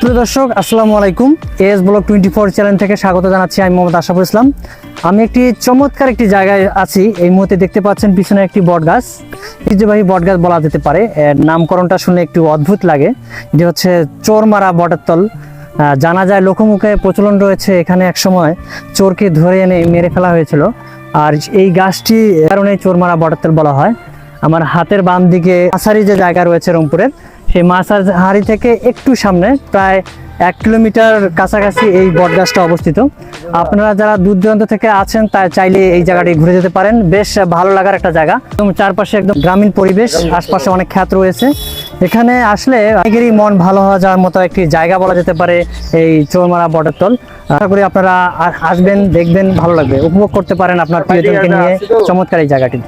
প্রিয় দর্শক, আসসালামু আলাইকুম। S block twenty four channel থেকে স্বাগত জানাচ্ছি আমি মোহাম্মদ আশাফুল ইসলাম। আমি একটি চমৎকার একটি জায়গায় আছি। এই মুহূর্তে দেখতে পাচ্ছেন পিছনে একটি বটগাছ। ঐতিহ্যবাহী বটগাছ বলা যেতে পারে। নামকরণটা শুনে একটু অদ্ভুত লাগে। যে হচ্ছে চোরমারা বটের তল। জানা যায় লোকমুখে প্রচলন রয়েছে এখানে একসময় চোরকে ধরে এনে মেরে ফেলা হয়েছিল। আর এই গাছটি কারণে চোরমারা বটের তল বলা হয়। আমার হাতের বাম দিকে আসারি যে জায়গা রয়েছে রংপুরের সেই মাছার হাড়ি থেকে একটু সামনে প্রায় এক কিলোমিটার কাছাকাছি এই বটগাছটা অবস্থিত। আপনারা যারা দূর দূরান্ত থেকে আছেন তা চাইলে এই জায়গাটি ঘুরে যেতে পারেন। বেশ ভালো লাগার একটা জায়গা। এবং চারপাশে একদম গ্রামীণ পরিবেশ আশপাশে অনেক খ্যাত রয়েছে। এখানে আসলে অনেকেরই মন ভালো হওয়া যাওয়ার মতো একটি জায়গা বলা যেতে পারে এই চোরমারা বটের তল। আশা করি আপনারা আসবেন দেখবেন ভালো লাগবে। উপভোগ করতে পারেন আপনার প্রিয়জনকে নিয়ে চমৎকার এই জায়গাটি।